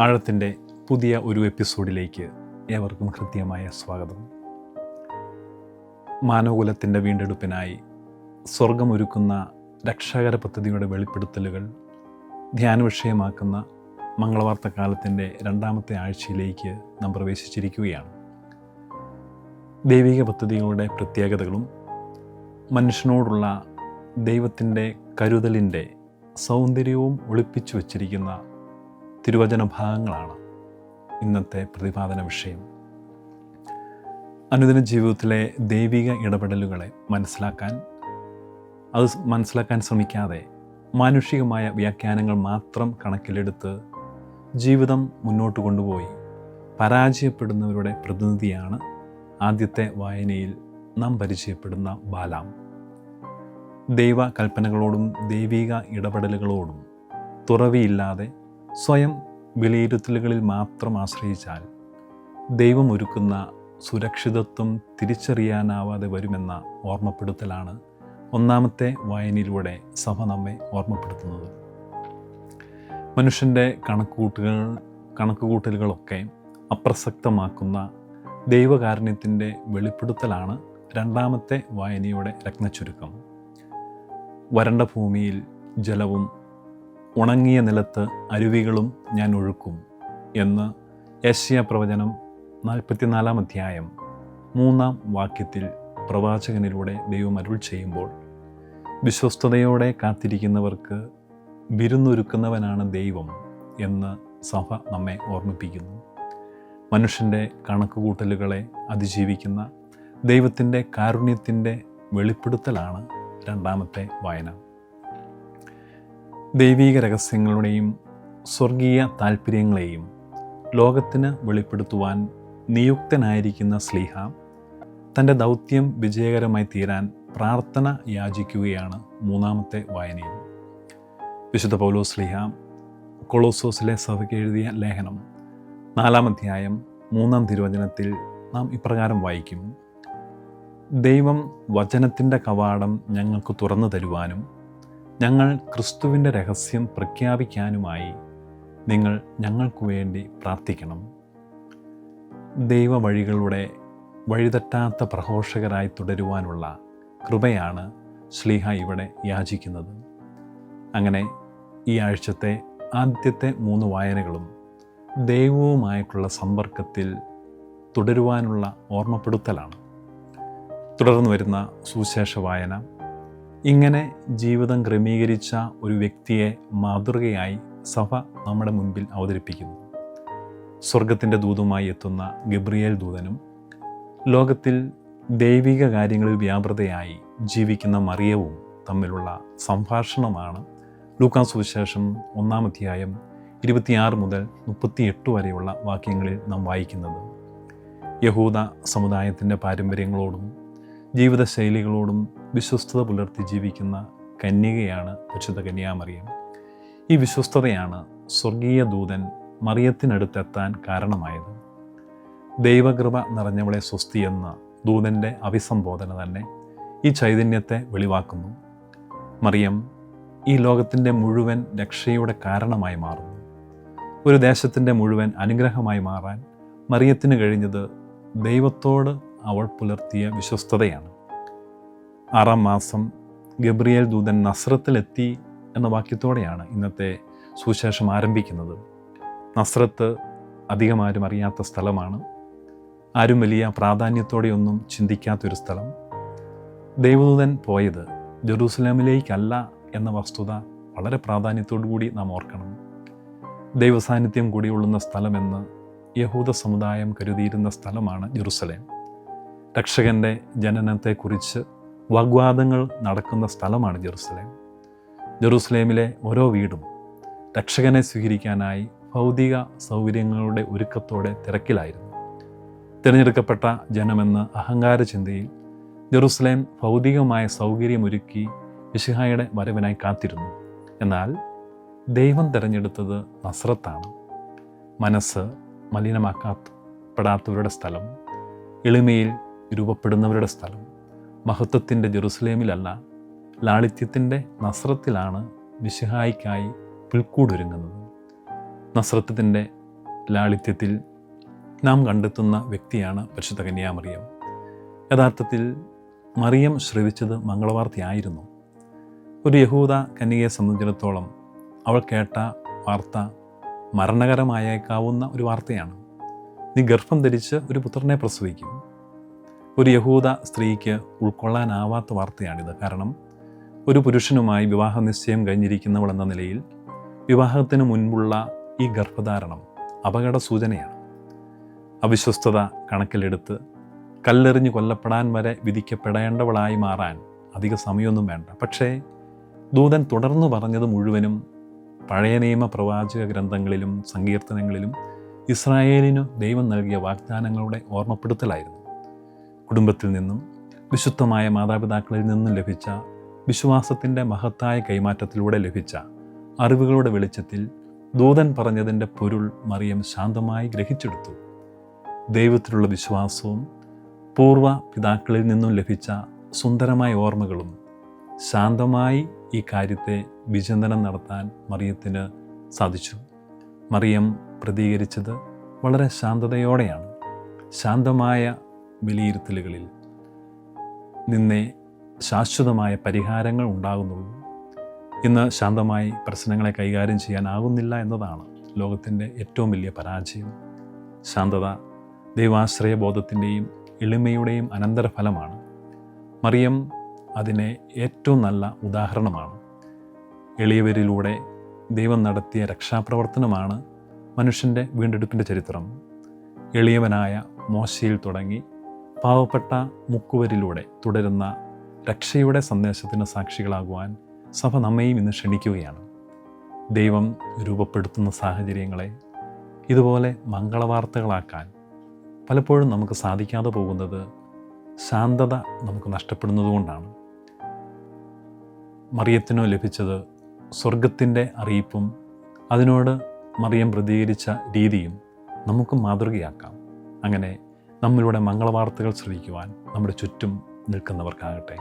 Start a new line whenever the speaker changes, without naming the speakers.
ആഴത്തിന്റെ പുതിയ ഒരു എപ്പിസോഡിലേക്ക് ഏവർക്കും ഹൃദ്യമായ സ്വാഗതം. മാനവകുലത്തിന്റെ വീണ്ടെടുപ്പിനായി സ്വർഗമൊരുക്കുന്ന രക്ഷാകര പദ്ധതിയുടെ വെളിപ്പെടുത്തലുകൾ ധ്യാന വിഷയമാക്കുന്ന മംഗളവാർത്ത കാലത്തിന്റെ രണ്ടാമത്തെ ആഴ്ചയിലേക്ക് നാം പ്രവേശിച്ചിരിക്കുകയാണ്. ദൈവിക പദ്ധതികളുടെ പ്രത്യേകതകളും മനുഷ്യനോടുള്ള ദൈവത്തിന്റെ കരുതലിന്റെ സൗന്ദര്യവും ഒളിപ്പിച്ചു വച്ചിരിക്കുന്ന തിരുവചന ഭാഗങ്ങളാണ് ഇന്നത്തെ പ്രതിപാദന വിഷയം. അനുദിന ജീവിതത്തിലെ ദൈവിക ഇടപെടലുകളെ മനസ്സിലാക്കാൻ അത് മനസ്സിലാക്കാൻ ശ്രമിക്കാതെ മാനുഷികമായ വ്യാഖ്യാനങ്ങൾ മാത്രം കണക്കിലെടുത്ത് ജീവിതം മുന്നോട്ട് കൊണ്ടുപോയി പരാജയപ്പെടുന്നവരുടെ പ്രതിനിധിയാണ് ആദ്യത്തെ വായനയിൽ നാം പരിചയപ്പെടുന്ന ബാലാം. ദൈവ കൽപ്പനകളോടും ദൈവിക ഇടപെടലുകളോടും തുറവിയില്ലാതെ സ്വയം വിലയിരുത്തലുകളിൽ മാത്രം ആശ്രയിച്ചാൽ ദൈവം ഒരുക്കുന്ന സുരക്ഷിതത്വം തിരിച്ചറിയാനാവാതെ വരുമെന്ന ഓർമ്മപ്പെടുത്തലാണ് ഒന്നാമത്തെ വായനയിലൂടെ സഭ നമ്മെ ഓർമ്മപ്പെടുത്തുന്നത്. മനുഷ്യന്റെ കണക്കുകൂട്ടുകൾ കണക്കുകൂട്ടലുകളൊക്കെ അപ്രസക്തമാക്കുന്ന ദൈവകാരുണ്യത്തിന്റെ വെളിപ്പെടുത്തലാണ് രണ്ടാമത്തെ വായനയുടെ രത്നച്ചുരുക്കം. വരണ്ട ഭൂമിയിൽ ജലവും ഉണങ്ങിയ നിലത്ത് അരുവികളും ഞാൻ ഒഴുക്കും എന്ന് യശ്യ പ്രവചനം നാൽപ്പത്തിനാലാം അധ്യായം മൂന്നാം വാക്യത്തിൽ പ്രവാചകനിലൂടെ ദൈവം അരുൾ ചെയ്യുമ്പോൾ വിശ്വസ്തയോടെ കാത്തിരിക്കുന്നവർക്ക് വിരുന്നൊരുക്കുന്നവനാണ് ദൈവം എന്ന് സഭ നമ്മെ ഓർമ്മിപ്പിക്കുന്നു. മനുഷ്യന്റെ കണക്കുകൂട്ടലുകളെ അതിജീവിക്കുന്ന ദൈവത്തിന്റെ കാരുണ്യത്തിന്റെ വെളിപ്പെടുത്തലാണ് രണ്ടാമത്തെ വായന. ദൈവീക രഹസ്യങ്ങളുടെയും സ്വർഗീയ താല്പര്യങ്ങളെയും ലോകത്തിന് വെളിപ്പെടുത്തുവാൻ നിയുക്തനായിരിക്കുന്ന സ്ലീഹ തന്റെ ദൗത്യം വിജയകരമായി തീരാൻ പ്രാർത്ഥന യാചിക്കുകയാണ് മൂന്നാമത്തെ വായനയിൽ വിശുദ്ധ പൗലോ സ്ലീഹ കൊളോസോസിലെ സഭയ്ക്ക് എഴുതിയ ലേഖനം നാലാം അധ്യായം മൂന്നാം തിരുവചനത്തിൽ നാം ഇപ്രകാരം വായിക്കും. ദൈവം വചനത്തിന്റെ കവാടം ഞങ്ങൾക്ക് തുറന്നു തരുവാനും ഞങ്ങൾ ക്രിസ്തുവിന്റെ രഹസ്യം പ്രഖ്യാപിക്കാനുമായി നിങ്ങൾ ഞങ്ങൾക്ക് വേണ്ടി പ്രാർത്ഥിക്കണം. ദൈവവഴികളുടെ വഴിതെറ്റാത്ത പ്രഘോഷകരായി തുടരുവാനുള്ള കൃപയാണ് ശ്ലീഹ ഇവിടെ യാചിക്കുന്നത്. അങ്ങനെ ഈ ആഴ്ചത്തെ ആദ്യത്തെ മൂന്ന് വായനകളും ദൈവവുമായിട്ടുള്ള സമ്പർക്കത്തിൽ തുടരുവാനുള്ള ഓർമ്മപ്പെടുത്തലാണ്. തുടർന്ന് വരുന്ന സുവിശേഷ വായന ഇങ്ങനെ ജീവിതം ക്രമീകരിച്ച ഒരു വ്യക്തിയെ മാതൃകയായി സഭ നമ്മുടെ മുൻപിൽ അവതരിപ്പിക്കുന്നു. സ്വർഗത്തിന്റെ ദൂതുമായി എത്തുന്ന ഗബ്രിയേൽ ദൂതനും ലോകത്തിൽ ദൈവിക കാര്യങ്ങളിൽ വ്യാപൃതയായി ജീവിക്കുന്ന മറിയവും തമ്മിലുള്ള സംഭാഷണമാണ് ലൂക്കാ സുവിശേഷം ഒന്നാം അധ്യായം ഇരുപത്തിയാറ് മുതൽ മുപ്പത്തിയെട്ട് വരെയുള്ള വാക്യങ്ങളിൽ നാം വായിക്കുന്നത്. യഹൂദ സമുദായത്തിന്റെ പാരമ്പര്യങ്ങളോടും ജീവിതശൈലികളോടും വിശ്വസ്തത പുലർത്തി ജീവിക്കുന്ന കന്യകയാണ് വിശുദ്ധ കന്യാമറിയം. ഈ വിശ്വസ്തതയാണ് സ്വർഗീയ ദൂതൻ മറിയത്തിനടുത്തെത്താൻ കാരണമായത്. ദൈവകൃപ നിറഞ്ഞവളെ സ്വസ്തി എന്ന ദൂതന്റെ അഭിസംബോധന തന്നെ ഈ ചൈതന്യത്തെ വെളിവാക്കുന്നു. മറിയം ഈ ലോകത്തിന്റെ മുഴുവൻ രക്ഷയുടെ കാരണമായി മാറുന്നു. ഒരു ദേശത്തിന്റെ മുഴുവൻ അനുഗ്രഹമായി മാറാൻ മറിയത്തിന് കഴിഞ്ഞത് ദൈവത്തോട് അവൾ പുലർത്തിയ വിശ്വസ്തതയാണ്. ആറാം മാസം ഗബ്രിയേൽ ദൂതൻ നസ്രത്തിലെത്തി എന്ന വാക്യത്തോടെയാണ് ഇന്നത്തെ സുവിശേഷം ആരംഭിക്കുന്നത്. നസ്രത്ത് അധികം ആരും അറിയാത്ത സ്ഥലമാണ്. ആരും വലിയ പ്രാധാന്യത്തോടെയൊന്നും ചിന്തിക്കാത്തൊരു സ്ഥലം. ദൈവദൂതൻ പോയത് ജെറൂസലേമിലേക്കല്ല എന്ന വസ്തുത വളരെ കൂടി നാം ഓർക്കണം. ദൈവസാന്നിധ്യം കൂടി ഉള്ളുന്ന സ്ഥലമെന്ന് യഹൂദ സമുദായം കരുതിയിരുന്ന സ്ഥലമാണ് ജെറുസലേം. രക്ഷകന്റെ ജനനത്തെക്കുറിച്ച് വാഗ്വാദങ്ങൾ നടക്കുന്ന സ്ഥലമാണ് ജെറുസലേം. ജെറുസലേമിലെ ഓരോ വീടും രക്ഷകനെ സ്വീകരിക്കാനായി ഭൗതിക സൗകര്യങ്ങളുടെ ഒരുക്കത്തോടെ തിരക്കിലായിരുന്നു. തിരഞ്ഞെടുക്കപ്പെട്ട ജനമെന്ന് അഹങ്കാര ചിന്തയിൽ ജെറുസലേം ഭൗതികമായ സൗകര്യമൊരുക്കി വിശിഹായുടെ വരവിനായി കാത്തിരുന്നു. എന്നാൽ ദൈവം തിരഞ്ഞെടുത്തത് നസ്രത്താണ്. മനസ്സ് മലിനമാക്കപ്പെടാത്തവരുടെ സ്ഥലം എളിമയിൽ രൂപപ്പെടുന്നവരുടെ സ്ഥലം മഹത്വത്തിന്റെ ജെറുസലേമിലല്ല ലാളിത്യത്തിന്റെ നസ്രത്തിലാണ് മിശിഹായിക്കായി പുൽക്കൂടൊരുങ്ങുന്നത്. നസ്രത്തിന്റെ ലാളിത്യത്തിൽ നാം കണ്ടെത്തുന്ന വ്യക്തിയാണ് പരിശുദ്ധ കന്യാമറിയം. യഥാർത്ഥത്തിൽ മറിയം ശ്രവിച്ചത് മംഗളവാർത്തയായിരുന്നു. ഒരു യഹൂദ കന്യകയെ സംബന്ധിച്ചിടത്തോളം അവൾ കേട്ട വാർത്ത മരണകരമായേക്കാവുന്ന ഒരു വാർത്തയാണ്. നീ ഗർഭം ധരിച്ച് ഒരു പുത്രനെ പ്രസവിക്കും. ഒരു യഹൂദ സ്ത്രീക്ക് ഉൾക്കൊള്ളാനാവാത്ത വാർത്തയാണിത്. കാരണം ഒരു പുരുഷനുമായി വിവാഹ നിശ്ചയം കഴിഞ്ഞിരിക്കുന്നവൾ എന്ന നിലയിൽ വിവാഹത്തിന് മുൻപുള്ള ഈ ഗർഭധാരണം അപകട സൂചനയാണ് അവിശ്വസ്തത കണക്കിലെടുത്ത് കല്ലെറിഞ്ഞ് കൊല്ലപ്പെടാൻ വരെ വിധിക്കപ്പെടേണ്ടവളായി മാറാൻ അധിക സമയമൊന്നും വേണ്ട. പക്ഷേ ദൂതൻ തുടർന്നു പറഞ്ഞത് മുഴുവനും പഴയ നിയമ പ്രവാചക ഗ്രന്ഥങ്ങളിലും സങ്കീർത്തനങ്ങളിലും ഇസ്രായേലിനു ദൈവം നൽകിയ വാഗ്ദാനങ്ങളുടെ ഓർമ്മപ്പെടുത്തലായിരുന്നു. കുടുംബത്തിൽ നിന്നും വിശുദ്ധമായ മാതാപിതാക്കളിൽ നിന്നും ലഭിച്ച വിശ്വാസത്തിന്റെ മഹത്തായ കൈമാറ്റത്തിലൂടെ ലഭിച്ച അറിവുകളുടെ വെളിച്ചത്തിൽ ദൂതൻ പറഞ്ഞതിന്റെ പൊരുൾ മറിയം ശാന്തമായി ഗ്രഹിച്ചെടുത്തു. ദൈവത്തിലുള്ള വിശ്വാസവും പൂർവ പിതാക്കളിൽ നിന്നും ലഭിച്ച സുന്ദരമായ ഓർമ്മകളും ശാന്തമായി ഈ കാര്യത്തെ വിചിന്തനം നടത്താൻ മറിയത്തിന് സാധിച്ചു. മറിയം പ്രതികരിച്ചത് വളരെ ശാന്തതയോടെയാണ്. ശാന്തമായ വിലയിരുത്തലുകളിൽ നിന്നേ ശാശ്വതമായ പരിഹാരങ്ങൾ ഉണ്ടാകുന്നുള്ളൂ. ഇന്ന് ശാന്തമായി പ്രശ്നങ്ങളെ കൈകാര്യം ചെയ്യാനാകുന്നില്ല എന്നതാണ് ലോകത്തിന്റെ ഏറ്റവും വലിയ പരാജയം. ശാന്തത ദൈവാശ്രയ ബോധത്തിന്റെയും എളിമയുടെയും അനന്തരഫലമാണ്. മറിയം അതിനെ ഏറ്റവും നല്ല ഉദാഹരണമാണ്. എളിയവരിലൂടെ ദൈവം നടത്തിയ രക്ഷാപ്രവർത്തനമാണ് മനുഷ്യന്റെ വീണ്ടെടുപ്പിന്റെ ചരിത്രം. എളിയവനായ മോശയിൽ തുടങ്ങി പാവപ്പെട്ട മുക്കുവരിലൂടെ തുടരുന്ന രക്ഷയുടെ സന്ദേശത്തിന് സാക്ഷികളാകുവാൻ സഭ നമ്മയും ഇന്ന് ക്ഷണിക്കുകയാണ്. ദൈവം രൂപപ്പെടുത്തുന്ന സാഹചര്യങ്ങളെ ഇതുപോലെ മംഗളവാർത്തകളാക്കാൻ പലപ്പോഴും നമുക്ക് സാധിക്കാതെ പോകുന്നത് ശാന്തത നമുക്ക് നഷ്ടപ്പെടുന്നതുകൊണ്ടാണ്. മറിയത്തിനോ ലഭിച്ചത് സ്വർഗത്തിന്റെ അറിയിപ്പും അതിനോട് മറിയം പ്രതികരിച്ച രീതിയും നമുക്ക് മാതൃകയാക്കാം. അങ്ങനെ നമ്മളിലൂടെ മംഗളവാർത്തകൾ ശ്രവിക്കുവാൻ നമ്മുടെ ചുറ്റും നിൽക്കുന്നവർക്കാകട്ടെ.